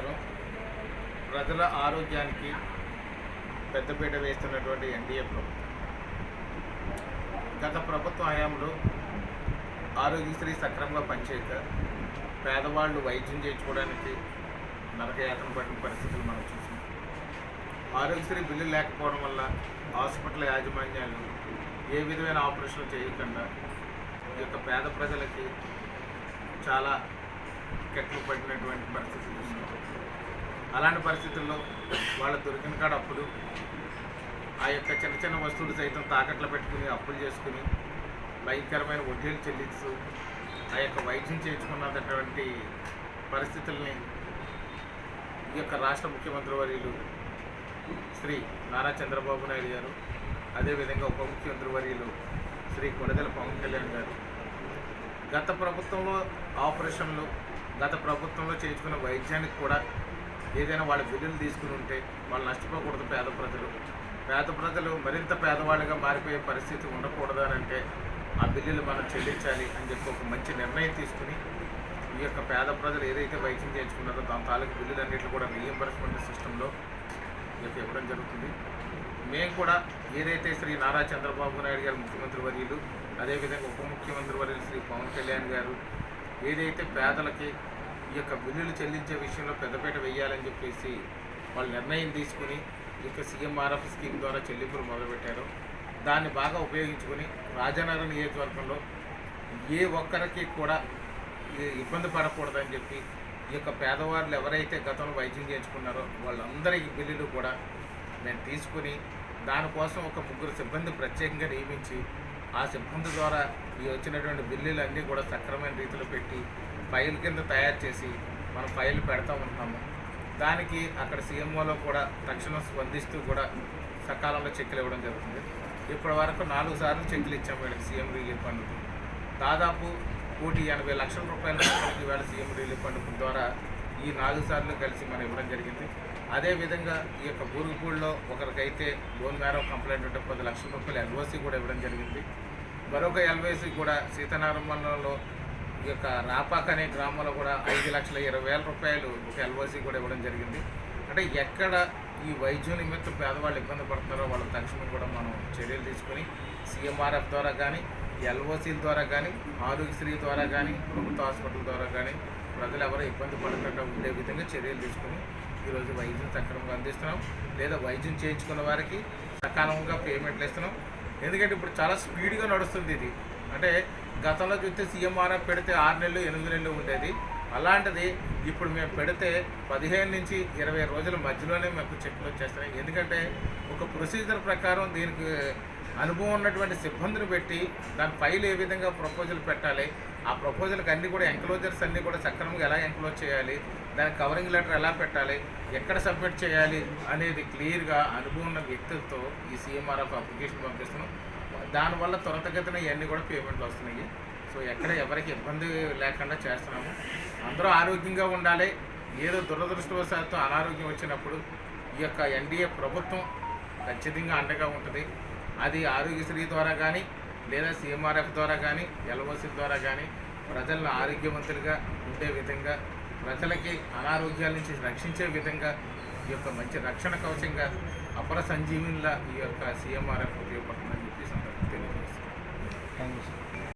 సంవత్సరం ప్రజల ఆరోగ్యానికి పెద్దపీట వేస్తున్నటువంటి ఎన్డీఏ ప్రభుత్వం. గత ప్రభుత్వ హయాంలో ఆరోగ్యశ్రీ సక్రమంగా పనిచేయక పేదవాళ్ళు వైద్యం చేయించుకోవడానికి నరకయాతన పడిన పరిస్థితులు మనం చూసాం. ఆరోగ్యశ్రీ బిల్లు లేకపోవడం వల్ల హాస్పిటల్ యాజమాన్యాలు ఏ విధమైన ఆపరేషన్లు చేయకుండా ఈ యొక్క పేద ప్రజలకి చాలా కట్టుబడినటువంటి పరిస్థితులు పరిస్థితి చూసాం. అలాంటి పరిస్థితుల్లో వాళ్ళ దొరికిన కాడ అప్పులు ఆ యొక్క చిన్న చిన్న వస్తువులు సైతం తాకట్లు పెట్టుకుని అప్పులు చేసుకుని భయంకరమైన వడ్డీలు చెల్లిస్తూ ఆ యొక్క వైద్యం చేయించుకున్నటువంటి పరిస్థితుల్ని ఈ యొక్క రాష్ట్ర ముఖ్యమంత్రి వర్యులు శ్రీ నారా చంద్రబాబు నాయుడు గారు అదేవిధంగా ఉప ముఖ్యమంత్రి వర్యులు శ్రీ కొడదల పవన్ కళ్యాణ్ గారు. గత ప్రభుత్వంలో ఆపరేషన్లు గత ప్రభుత్వంలో చేయించుకున్న వైద్యానికి కూడా ఏదైనా వాళ్ళ బిల్లులు తీసుకుని ఉంటే వాళ్ళు నష్టపోకూడదు పేద ప్రజలు. పేద ప్రజలు మరింత పేదవాళ్ళుగా మారిపోయే పరిస్థితి ఉండకూడదు అని అంటే ఆ బిల్లులు మనం చెల్లించాలి అని చెప్పి ఒక మంచి నిర్ణయం తీసుకుని ఈ యొక్క పేద ప్రజలు ఏదైతే వైద్యం చేయించుకున్నారో దాని తాలూకు బిల్లులు అన్నింటిలో కూడా రీఎంబర్స్మెంట్ సిస్టంలో ఈ ఇవ్వడం జరుగుతుంది. మేము కూడా ఏదైతే శ్రీ నారా చంద్రబాబు నాయుడు గారు ముఖ్యమంత్రి వర్యులు అదేవిధంగా ఉప ముఖ్యమంత్రి వర్యులు శ్రీ పవన్ కళ్యాణ్ గారు ఏదైతే పేదలకి ఈ యొక్క బిల్లులు చెల్లించే విషయంలో పెద్దపీట వేయాలని చెప్పేసి వాళ్ళు నిర్ణయం తీసుకుని ఈ యొక్క సీఎంఆర్ఎఫ్ స్కీమ్ ద్వారా చెల్లింపులు మొదలుపెట్టారు. దాన్ని బాగా ఉపయోగించుకొని రాజనగరం నియోజకవర్గంలో ఏ ఒక్కరికి కూడా ఇబ్బంది పడకూడదని చెప్పి ఈ యొక్క పేదవాళ్ళు ఎవరైతే గతంలో వైద్యం చేయించుకున్నారో వాళ్ళందరి బిల్లులు కూడా నేను తీసుకుని దానికోసం ఒక ముగ్గురు సిబ్బంది ప్రత్యేకంగా నియమించి ఆ సిబ్బంది ద్వారా ఈ వచ్చినటువంటి బిల్లులు అన్నీ కూడా సక్రమైన రీతిలో పెట్టి ఫైల్ కింద తయారు చేసి మనం ఫైల్ పెడతా ఉంటాము. దానికి అక్కడ సీఎంఓలో కూడా తక్షణం స్పందిస్తూ కూడా సకాలంలో చెక్కులు ఇవ్వడం జరుగుతుంది. ఇప్పటి వరకు నాలుగు సార్లు చెక్కులు ఇచ్చాం వీళ్ళకి సీఎం రిలీఫ్ ఫండ్కి దాదాపు కోటి ఎనభై లక్షల రూపాయల రూపాయలకి ఇవాళ సీఎం రిలీఫ్ ఫండ్ ద్వారా ఈ నాలుగు సార్లు కలిసి మనం ఇవ్వడం జరిగింది. అదేవిధంగా ఈ యొక్క బూరుగుపూడిలో ఒకరికైతే లోన్ మేర కంప్లైంట్ ఉంటే పది లక్షల రూపాయలు ఎల్ఓసి కూడా ఇవ్వడం జరిగింది. మరొక ఎల్ఓసి కూడా సీతారామ మండలంలో ఈ యొక్క రాపాక్ అనే గ్రామంలో కూడా ఐదు లక్షల ఇరవై వేల రూపాయలు ఒక ఎల్ఓసి కూడా ఇవ్వడం జరిగింది. అంటే ఎక్కడ ఈ వైద్యం నిమిత్తం పేదవాళ్ళు ఇబ్బంది పడుతున్నారో వాళ్ళ తక్షణం కూడా మనం చర్యలు తీసుకొని సీఎంఆర్ఎఫ్ ద్వారా కానీ ఎల్ఓసీల ద్వారా కానీ ఆరోగ్యశ్రీ ద్వారా కానీ ప్రభుత్వ హాస్పిటల్ ద్వారా కానీ ప్రజలు ఎవరు ఇబ్బంది పడకుండా ఉండే విధంగా చర్యలు తీసుకొని ఈరోజు వైద్యం సక్రమంగా అందిస్తున్నాం. లేదా వైద్యం చేయించుకున్న వారికి సకాలంగా పేమెంట్లు ఇస్తున్నాం. ఎందుకంటే ఇప్పుడు చాలా స్పీడ్గా నడుస్తుంది ఇది. అంటే గతంలో చూస్తే సీఎంఆర్ఎఫ్ పెడితే ఆరు నెలలు ఎనిమిది నెలలు ఉండేది. అలాంటిది ఇప్పుడు మేము పెడితే పదిహేను నుంచి ఇరవై రోజుల మధ్యలోనే మాకు చెక్లు వచ్చేస్తున్నాయి. ఎందుకంటే ఒక ప్రొసీజర్ ప్రకారం దీనికి అనుభవం ఉన్నటువంటి సిబ్బందిని పెట్టి దాని ఫైల్ ఏ విధంగా ప్రపోజల్ పెట్టాలి ఆ ప్రపోజల్కి అన్నీ కూడా ఎంక్లోజర్స్ అన్నీ కూడా సక్రమంగా ఎలా ఎంక్లోజ్ చేయాలి దాని కవరింగ్ లెటర్ ఎలా పెట్టాలి ఎక్కడ సబ్మిట్ చేయాలి అనేది క్లియర్గా అనుభవం ఉన్న వ్యక్తులతో ఈ సీఎంఆర్ఎఫ్ అప్లికేషన్ పంపిస్తున్నాం. దానివల్ల త్వరితగతిన ఇవన్నీ కూడా పేమెంట్లు వస్తున్నాయి. సో ఎక్కడ ఎవరికి ఇబ్బంది లేకుండా చేస్తున్నాము. అందరూ ఆరోగ్యంగా ఉండాలి. ఏదో దురదృష్టవశాత్తు అనారోగ్యం వచ్చినప్పుడు ఈ యొక్క ఎన్డీఏ ప్రభుత్వం ఖచ్చితంగా అండగా ఉంటుంది. అది ఆరోగ్యశ్రీ ద్వారా కానీ లేదా సీఎంఆర్ఎఫ్ ద్వారా కానీ ఎల్ఓసి ద్వారా కానీ ప్రజలను ఆరోగ్యవంతులుగా ఉండే విధంగా ప్రజలకి అనారోగ్యాల నుంచి రక్షించే విధంగా ఈ యొక్క మంచి రక్షణ కవచంగా అపర సంజీవినిలా ఈ యొక్క సీఎంఆర్ఎఫ్ ఉపయోగపడుతుంది. Thank you.